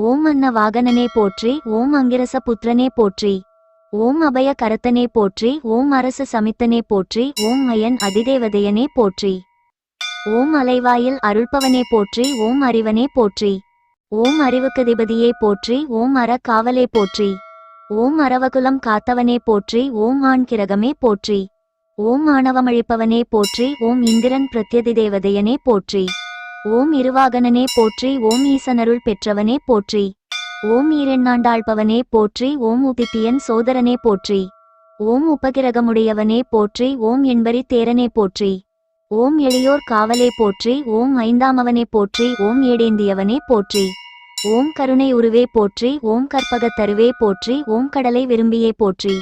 ஓம் அன்ன வாகனனே போற்றி ஓம் அங்கிரச புத்திரனே போற்றி. ஓம் அபய கரத்தனே போற்றி ஓம் அரச சமித்தனே போற்றி ஓம் அயன் அதிதேவதையனே போற்றி. ஓம் அலைவாயில் அருள்பவனே போற்றி ஓம் அறிவனே போற்றி. ஓம் அறிவுக்கதிபதியே போற்றி ஓம் அற காவலே போற்றி. ஓம் அரவகுலம் காத்தவனே போற்றி ஓம் ஆண் கிரகமே போற்றி. ஓம் ஆணவமழிப்பவனே போற்றி ஓம் இந்திரன் பிரத்யதி தேவதையனே போற்றி. ஓம் இருவாகனனே போற்றி ஓம் ஈசனருள் பெற்றவனே போற்றி. ஓம் ஈரெண்ணாண்டாழ்பவனே போற்றி ஓம் உபித்தியன் சோதரனே போற்றி. ஓம் உபகிரகமுடையவனே போற்றி ஓம் என்பரி தேரனே போற்றி. ஓம் எளியோர் காவலே போற்றி ஓம் ஐந்தாமவனே போற்றி ஓம் ஏடேந்தியவனே போற்றி. ஓம் கருணை உருவே போற்றி ஓம் கற்பகத்தருவே போற்றி ஓம் கடலை விரும்பியே போற்றி.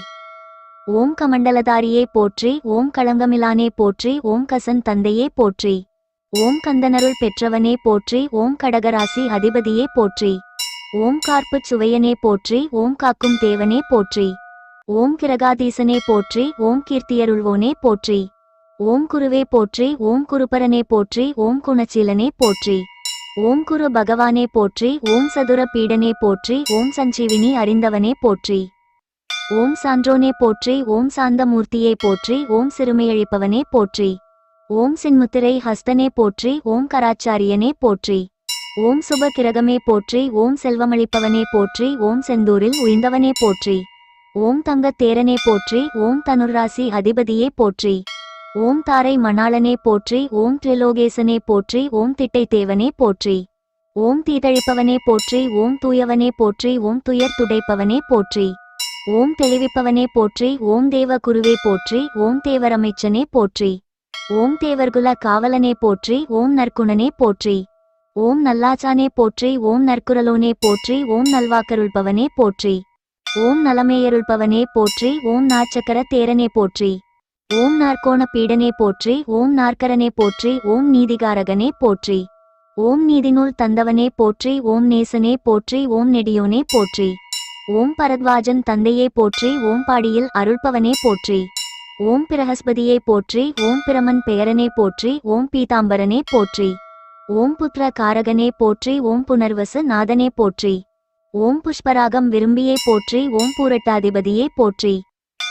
ஓம் கமண்டலதாரியே போற்றி ஓம் களங்கமிலானே போற்றி ஓம் கசன் தந்தையே போற்றி. ஓம் கந்தனருள் பெற்றவனே போற்றி ஓம் கடகராசி அதிபதியே போற்றி. ஓம் கார்ப்புச் சுவையனே போற்றி ஓம் காக்கும் தேவனே போற்றி. ஓம் கிரகாதீசனே போற்றி ஓம் கீர்த்தியருள்வோனே போற்றி. ஓம் குருவே போற்றி ஓம் குருபரனே போற்றி ஓம் குணச்சீலனே போற்றி. ஓம் குரு பகவானே போற்றி ஓம் சதுர பீடனே போற்றி ஓம் சஞ்சீவினி அறிந்தவனே போற்றி. ஓம் சான்றோனே போற்றி ஓம் சாந்தமூர்த்தியே போற்றி ஓம் சிறுமையழிப்பவனே போற்றி. ஓம் சின்முத்திரை ஹஸ்தனே போற்றி ஓம் கராச்சாரியனே போற்றி ஓம் சுப கிரகமே போற்றி ஓம் செல்வமளிப்பவனே போற்றி ஓம் செந்தூரில் உயர்ந்தவனே போற்றி ஓம் தங்கத் தேரனே போற்றி ஓம் தனுர்ராசி அதிபதியே போற்றி ஓம் தாரை மணாளனே போற்றி ஓம் திரிலோகேசனே போற்றி ஓம் திட்டை தேவனே போற்றி ஓம் தீதழிப்பவனே போற்றி ஓம் தூயவனே போற்றி ஓம் துயர் துடைப்பவனே போற்றி ஓம் தெளிவிப்பவனே போற்றி ஓம் தேவ குருவே போற்றி ஓம் தேவரமைச்சனே போற்றி ஓம் தேவர்குல காவலனே போற்றி ஓம் நற்குணனே போற்றி. ஓம் நல்லாச்சானே போற்றி ஓம் நற்குரலோனே போற்றி ஓம் நல்வாக்கருள்பவனே போற்றி. ஓம் நலமேயருள்பவனே போற்றி ஓம் நாச்சக்கர தேரனே போற்றி. ஓம் நாற்கோண பீடனே போற்றி ஓம் நாற்கரனே போற்றி ஓம் நீதிகாரகனே போற்றி. ஓம் நீதிநூல் தந்தவனே போற்றி ஓம் நேசனே போற்றி ஓம் நெடியோனே போற்றி. ஓம் பரத்வாஜன் தந்தையே போற்றி ஓம் பாடியில் அருள்பவனே போற்றி. ஓம் பிரகஸ்பதியே போற்றி ஓம் பிரமன் பெயரனே போற்றி ஓம் பீதாம்பரனே போற்றி. ஓம் புத்திர காரகனே போற்றி ஓம் புனர்வசு நாதனே போற்றி. ஓம் புஷ்பராகம் விரும்பியே போற்றி ஓம் பூரட்டாதிபதியே போற்றி.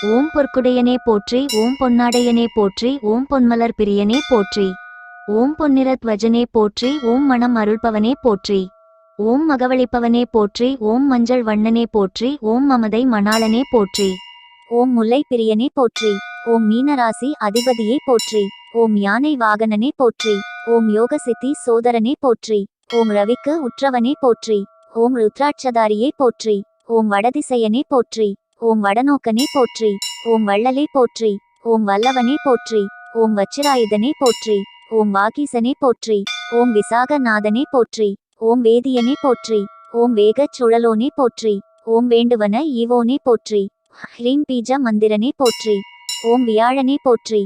ஓம் பொற்குடையனே போற்றி ஓம் பொன்னாடையனே போற்றி ஓம் பொன்மலர் பிரியனே போற்றி. ஓம் பொன்னிறத்வஜனே போற்றி ஓம் மனம் அருள்பவனே போற்றி. ஓம் மகவளிப்பவனே போற்றி ஓம் மஞ்சள் வண்ணனே போற்றி ஓம் மமதை மணாளனே போற்றி. ஓம் முல்லை பிரியனே போற்றி. ஓம் மீனராசி அதிபதியே போற்றி ஓம் யானை வாகனனே போற்றி ஓம் யோக சித்தி சோதரனே போற்றி ஓம் ரவிக்கு உற்றவனே போற்றி ஓம் ருத்ராட்சதாரியே போற்றி ஓம் வடதிசையனே போற்றி ஓம் வடநோக்கனே போற்றி ஓம் வள்ளலே போற்றி ஓம் வல்லவனே போற்றி ஓம் வச்சிராயுதனே போற்றி ஓம் வாகீசனே போற்றி ஓம் விசாகநாதனே போற்றி ஓம் வேதியனே போற்றி ஓம் வேகச் சுழலோனே போற்றி ஓம் வேண்டுவன ஈவோனே போற்றி ஹ்ரீம் பீஜ மந்திரனே போற்றி ஓம் வியாழனே போற்றி.